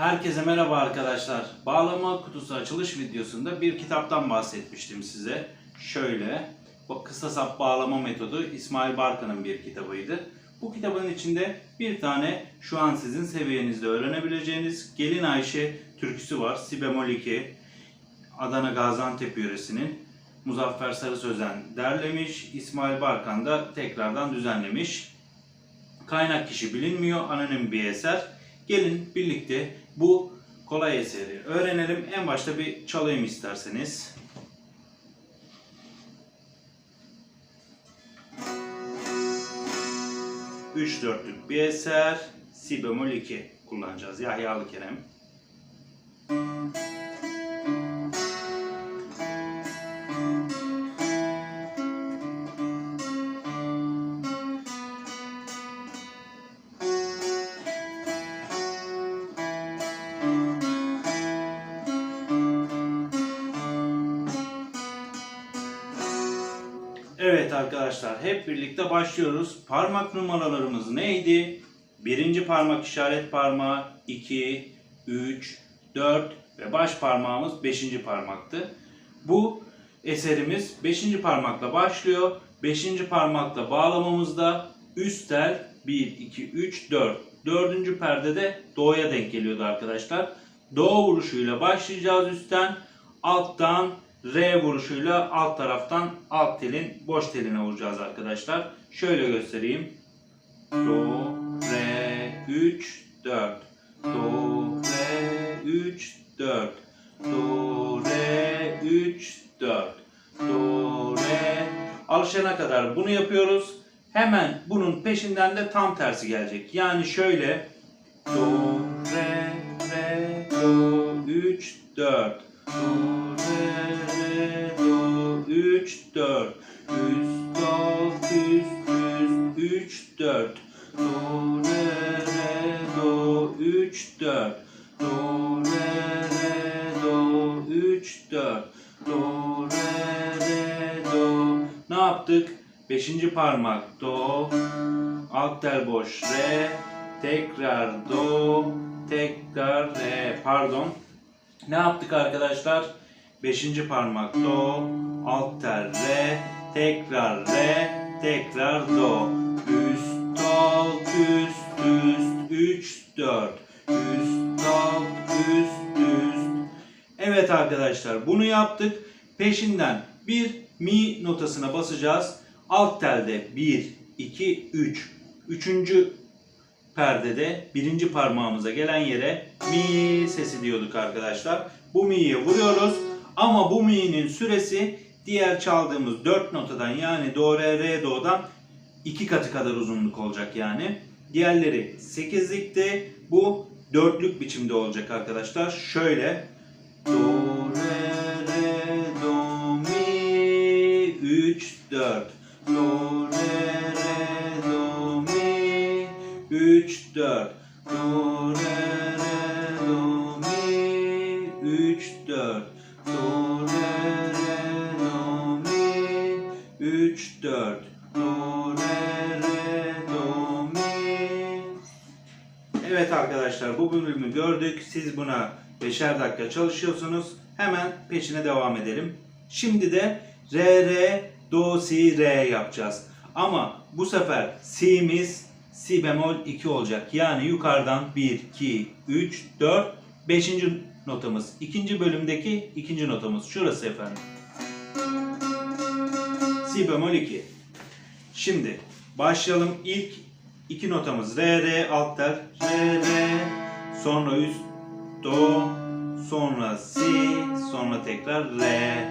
Herkese merhaba arkadaşlar. Bağlama kutusu açılış videosunda bir kitaptan bahsetmiştim size. Şöyle, bu kısa sap bağlama metodu İsmail Barkan'ın bir kitabıydı. Bu kitabın içinde bir tane şu an sizin seviyenizde öğrenebileceğiniz Gelin Ayşe türküsü var. Si bemol 2, Adana Gaziantep yöresinin Muzaffer Sarı Sözen derlemiş. İsmail Barkan da tekrardan düzenlemiş. Kaynak kişi bilinmiyor, anonim bir eser. Gelin birlikte bu kolay eseri öğrenelim. En başta bir çalayım isterseniz. Üç dörtlük bir eser. Si bemol 2 kullanacağız. Yahyalı Kerem. Arkadaşlar hep birlikte başlıyoruz. Parmak numaralarımız neydi? Birinci parmak işaret parmağı 2, 3, 4 ve baş parmağımız 5. parmaktı. Bu eserimiz 5. parmakla başlıyor. 5. parmakla bağlamamızda üst tel 1, 2, 3, 4. Dördüncü perdede do'ya denk geliyordu arkadaşlar. Do vuruşuyla başlayacağız üstten. Alttan R vuruşuyla alt taraftan alt telin boş teline vuracağız arkadaşlar. Şöyle göstereyim. Do, Re, 3, 4. Do, Re, 3, 4. Do, Re, 3, 4. Do, Re. Alışana kadar bunu yapıyoruz. Hemen bunun peşinden de tam tersi gelecek. Yani şöyle. Do, Re, Re, Do, 3, 4. Do, 3, 4. Üst, alt, üst, üst, 3, 4. Do, Re, Re, Do, 3, 4. Do, Re, Re, Do, 3, 4. Do, Re, Re, Do. Ne yaptık? Beşinci parmak Do, alt tel boş Re, tekrar Do, tekrar Re. Pardon. Ne yaptık arkadaşlar? Beşinci parmak Do, alt tel Re, tekrar Re, tekrar Do. Üst, alt, üst, üst, üç, dört. Üst, alt, üst, üst. Evet arkadaşlar bunu yaptık. Peşinden bir mi notasına basacağız. Alt telde 1, 2, 3. Üçüncü perdede birinci parmağımıza gelen yere mi sesi diyorduk arkadaşlar. Bu mi'yi vuruyoruz ama bu mi'nin süresi diğer çaldığımız 4 notadan yani do, re, re, do'dan 2 katı kadar uzunluk olacak yani. Diğerleri 8'likti. Bu dörtlük biçimde olacak arkadaşlar. Şöyle do, re, re, do, mi, 3, 4. Do, re, re, do, mi, 3, 4. Do, gördük. Siz buna 5'er dakika çalışıyorsunuz. Hemen peşine devam edelim. Şimdi de re re do si re yapacağız. Ama bu sefer si'miz si bemol 2 olacak. Yani yukarıdan 1 2 3 4 5. notamız. İkinci bölümdeki ikinci notamız şurası efendim. Si bemol 2. Şimdi başlayalım. İlk iki notamız re re alt tel re re sonra üst do sonra si sonra tekrar re.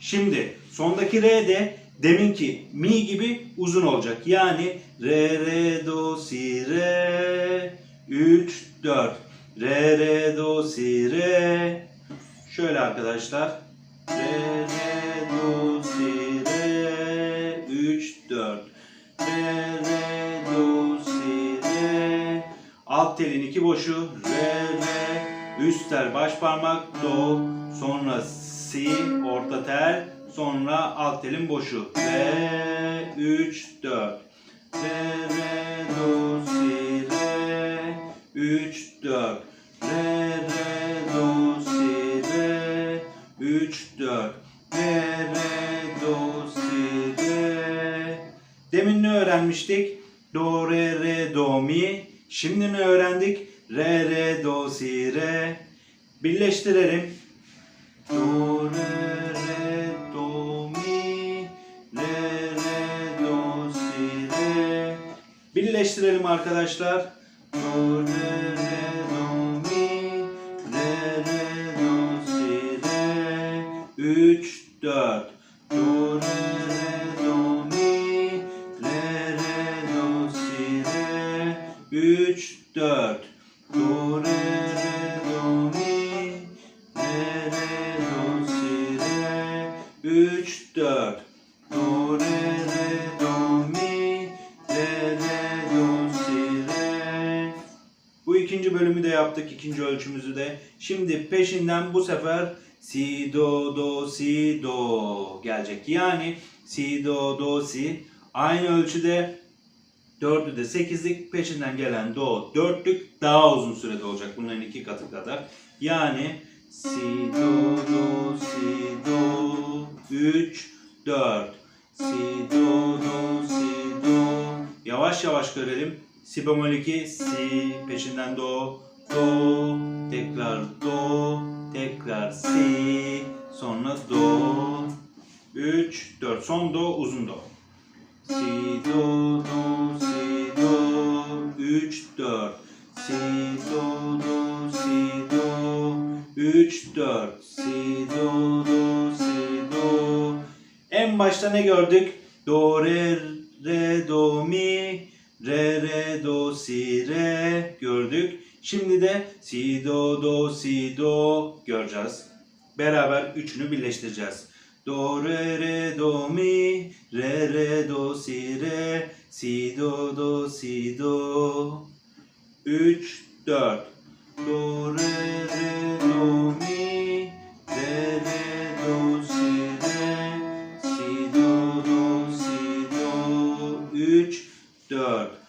Şimdi sondaki re de deminki mi gibi uzun olacak. Yani re re do si re 3 4 re re do si re şöyle arkadaşlar re telin iki boşu. Re re üst tel baş parmak do sonra si orta tel sonra alt telin boşu. Re 3 4 re re do si re 3 4 re re do si re 3 4 re re do si re. Demin ne öğrenmiştik? Do re re do mi. Şimdi ne öğrendik? Re, re, do, si, re. Birleştirelim. Do, re, re, do, mi. Re, re, do, si, re. Birleştirelim arkadaşlar. Do, re, re, do, mi. Re, re, do, si, re. 3, 4. 3, 4. Do, re, re, do, mi. Re, re, do, si, re. 3, 4. Do, re, re, do, mi. Re, re, do, si, re. Bu ikinci bölümü de yaptık, ikinci ölçümüzü de. Şimdi peşinden bu sefer si, do, do, si, do gelecek. Yani si, do, do, si. Aynı ölçüde dördü de sekizlik, peşinden gelen do dörtlük daha uzun sürede olacak. Bunların iki katı kadar. Yani si, do, do, si, do, 3, 4. Si, do, do, si, do. Yavaş yavaş görelim. Si bemol 2, si, peşinden do, do, tekrar do, tekrar si, sonra do, 3, 4, son do, uzun do. Si, do, do, si, do, 3, 4. Si, do, do, si, do, 3, 4. Si, do, do, si, do. En başta ne gördük? Do, re, re, do, mi, re, re, do, si, re gördük. Şimdi de si, do, do, si, do göreceğiz. Beraber üçünü birleştireceğiz. Do, re, re, do, mi, re, re, do, si, re, si, do, do, si, do. 3, 4. Do, re, re, do, mi, re, re, do, si, re, si, do, do, si, do. 3, 4.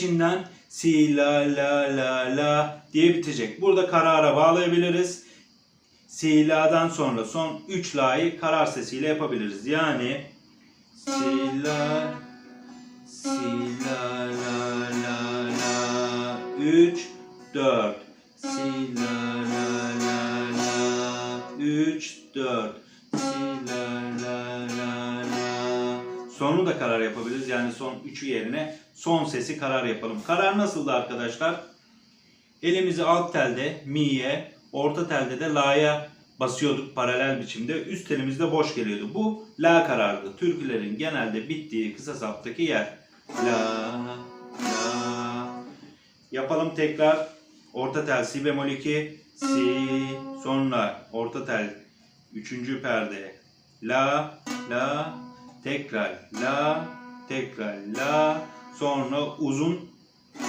peşinden si, la, la, la, la diye bitecek. Burada karara bağlayabiliriz. Si, la'dan sonra son 3 la'yı karar sesiyle yapabiliriz. Yani si, la, si, la, la, la, la, 3, 4. Si, la, la, la, la, 3, 4. Si, la, la, la, la. Sonu da karar yapabiliriz. Yani son 3'ü yerine son sesi karar yapalım. Karar nasıldı arkadaşlar? Elimizi alt telde mi'ye, orta telde de la'ya basıyorduk paralel biçimde. Üst telimizde boş geliyordu. Bu la karardı. Türkülerin genelde bittiği kısa saptaki yer. La, la. Yapalım tekrar. Orta tel si bemol 2, si, sonra orta tel, üçüncü perde, la, la, tekrar la, tekrar la, sonra uzun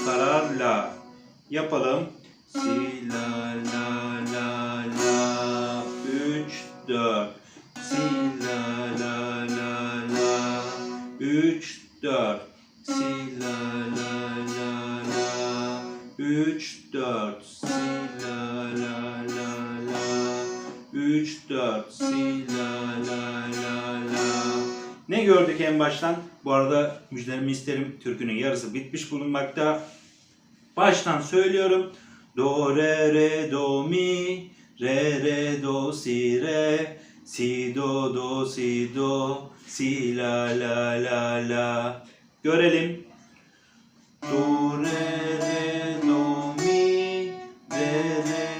karar la. Yapalım. Si la la la la. 3 4 Si la la la la. 3 4 Si la la la la. 3 4 Si la la la la. 3 4 Si la Ne gördük en baştan? Bu arada müjdelerimi isterim. Türkünün yarısı bitmiş bulunmakta. Baştan söylüyorum. Do, re, re, do, mi, re, re, do, si, re, si, do, do, si, do, si, la, la, la, la. Görelim. Do, re, re, do, mi, re, re,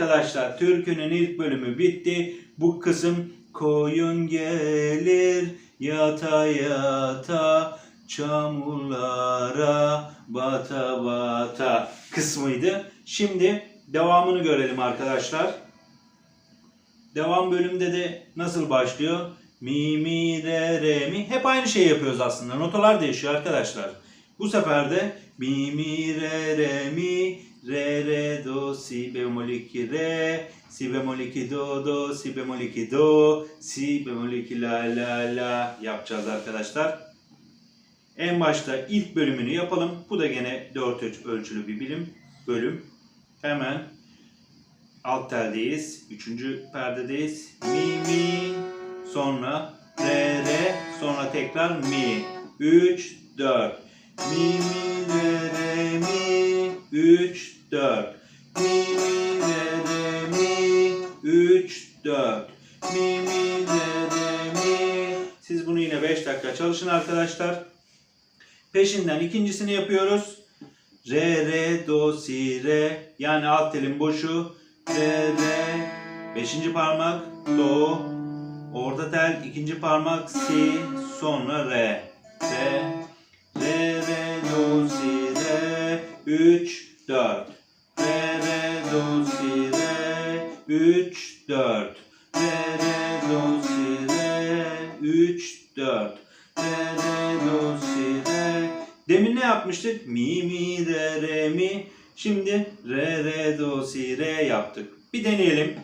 arkadaşlar türkünün ilk bölümü bitti. Bu kısım koyun gelir yata yata çamurlara bata bata kısmıydı. Şimdi devamını görelim arkadaşlar. Devam bölümde de nasıl başlıyor? Mi mi re re mi. Hep aynı şey yapıyoruz aslında. Notalar değişiyor arkadaşlar. Bu sefer de mi mi re re mi re re do si bemol 2 re si bemol 2 do do si bemol 2 do si bemol 2 la la la yapacağız arkadaşlar. En başta ilk bölümünü yapalım. Bu da gene 4 ölçülü bir bilim bölüm. Hemen alt teldeyiz. Üçüncü perdedeyiz. Mi mi sonra re re sonra tekrar mi. 3 4 mi mi re re mi 3 4 Mi mi de de mi 3 4 Mi mi de de mi. Siz bunu yine 5 dakika çalışın arkadaşlar. Peşinden ikincisini yapıyoruz. Re re do si re. Yani alt telin boşu. Re re. Beşinci parmak do. Orta tel ikinci parmak si. Sonra re. Re. Re re do si re. 3 4 4 re re do si re 3 4 re re do si re Demin ne yapmıştık? Mi mi re re mi. Şimdi re re do si re yaptık. Bir deneyelim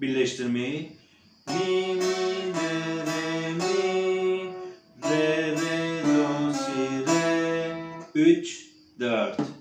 birleştirmeyi. Mi mi re re mi. Re re do si re. 3 4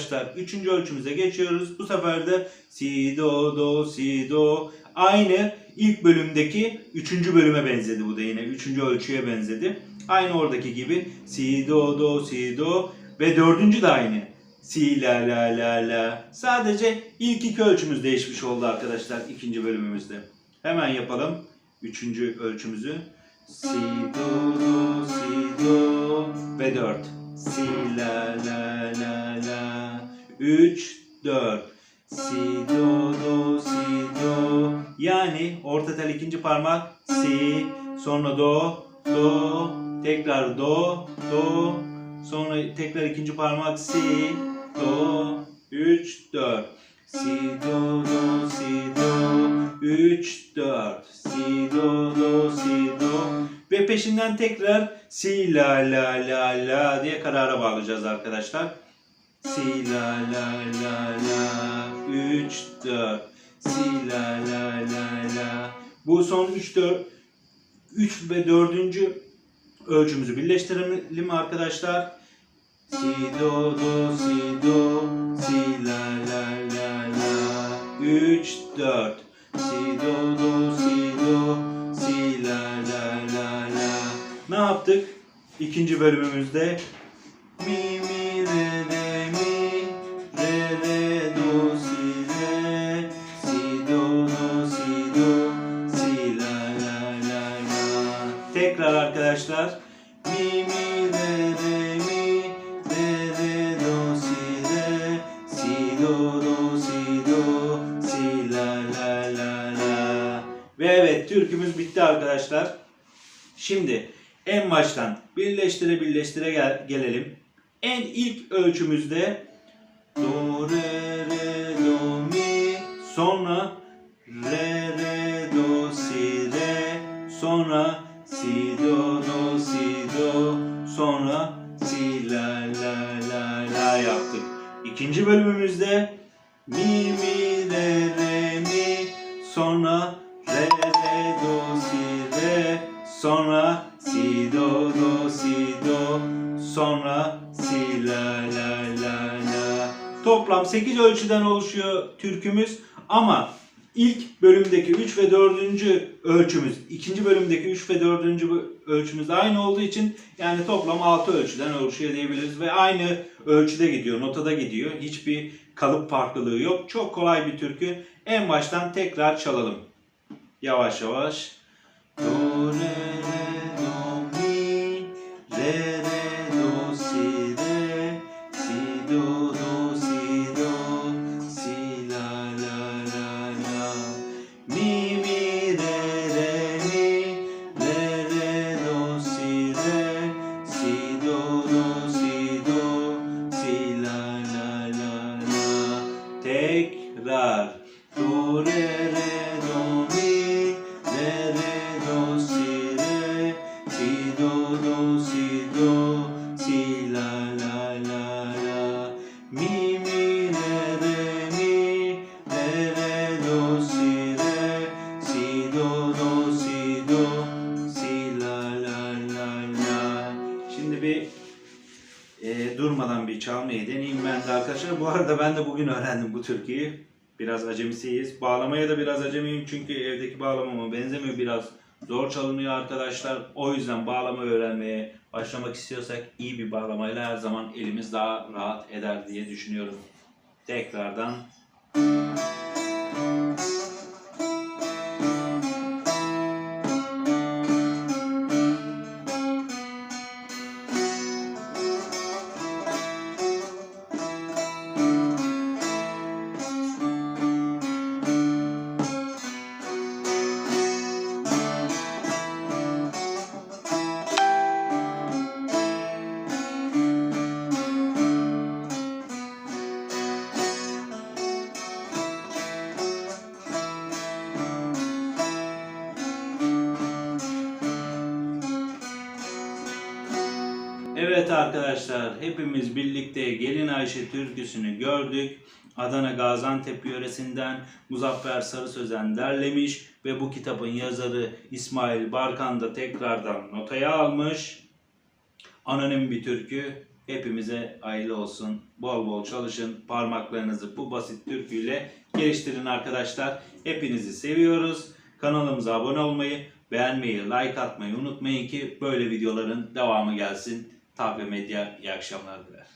arkadaşlar üçüncü ölçümüze geçiyoruz. Bu sefer de si do do si do aynı ilk bölümdeki üçüncü bölüme benzedi bu da yine üçüncü ölçüye benzedi. Aynı oradaki gibi si do do si do ve dördüncü de aynı. Si la la la la. Sadece ilk iki ölçümüz değişmiş oldu arkadaşlar ikinci bölümümüzde. Hemen yapalım üçüncü ölçümüzü. Si do do si do ve dört. Si la la la la. Üç dört. Si do do si do. Yani orta tel ikinci parmak. Si sonra do do. Tekrar do do. Sonra tekrar ikinci parmak. Si do. 3 4 si do do si do. 3 4 si do do si do ve peşinden tekrar si la la la la diye karara bağlayacağız arkadaşlar. Si la la la la 3 4 si la la la la bu son 3 4 3 ve 4. ölçümüzü birleştirelim arkadaşlar. Si do do si do si la la la la 3 4 si do do si do Ne yaptık? İkinci bölümümüzde mi mi re re mi re re do si re si do do si do si la la la la Tekrar arkadaşlar mi mi re re mi re re do si re si do do si do si la la la la Ve evet türkümüz bitti arkadaşlar. Şimdi en baştan birleştire birleştire gel- gelelim. En ilk ölçümüzde do re re do mi. Sonra re re do si re. Sonra si do do si do. Sonra si la la la la yaptık. İkinci bölümümüzde mi mi re re mi. Sonra re re do si re. Sonra do do si do sonra si la la la la toplam 8 ölçüden oluşuyor türkümüz ama İlk bölümdeki 3 ve 4. ölçümüz, ikinci bölümdeki 3 ve 4. ölçümüz aynı olduğu için yani toplam 6 ölçüden oluşuyor diyebiliriz ve aynı ölçüde gidiyor, notada gidiyor. Hiçbir kalıp farklılığı yok. Çok kolay bir türkü. En baştan tekrar çalalım. Yavaş yavaş. Do, re, Şimdi bir e, durmadan bir çalmayı deneyeyim ben de arkadaşlar. Bu arada ben de bugün öğrendim bu türküyü. Biraz acemisiyiz. Bağlamaya da biraz acemiyim çünkü evdeki bağlamama benzemiyor biraz. Zor çalınıyor arkadaşlar. O yüzden bağlama öğrenmeye başlamak istiyorsak iyi bir bağlamayla her zaman elimiz daha rahat eder diye düşünüyorum. Tekrardan Evet arkadaşlar hepimiz birlikte Gelin Ayşe türküsünü gördük. Adana Gaziantep yöresinden Muzaffer Sarı Sözen derlemiş ve bu kitabın yazarı İsmail Barkan da tekrardan notaya almış. Anonim bir türkü. Hepimize hayırlı olsun. Bol bol çalışın. Parmaklarınızı bu basit türküyle geliştirin arkadaşlar. Hepinizi seviyoruz. Kanalımıza abone olmayı, beğenmeyi, like atmayı unutmayın ki böyle videoların devamı gelsin. Tabi Medya iyi akşamlar diler.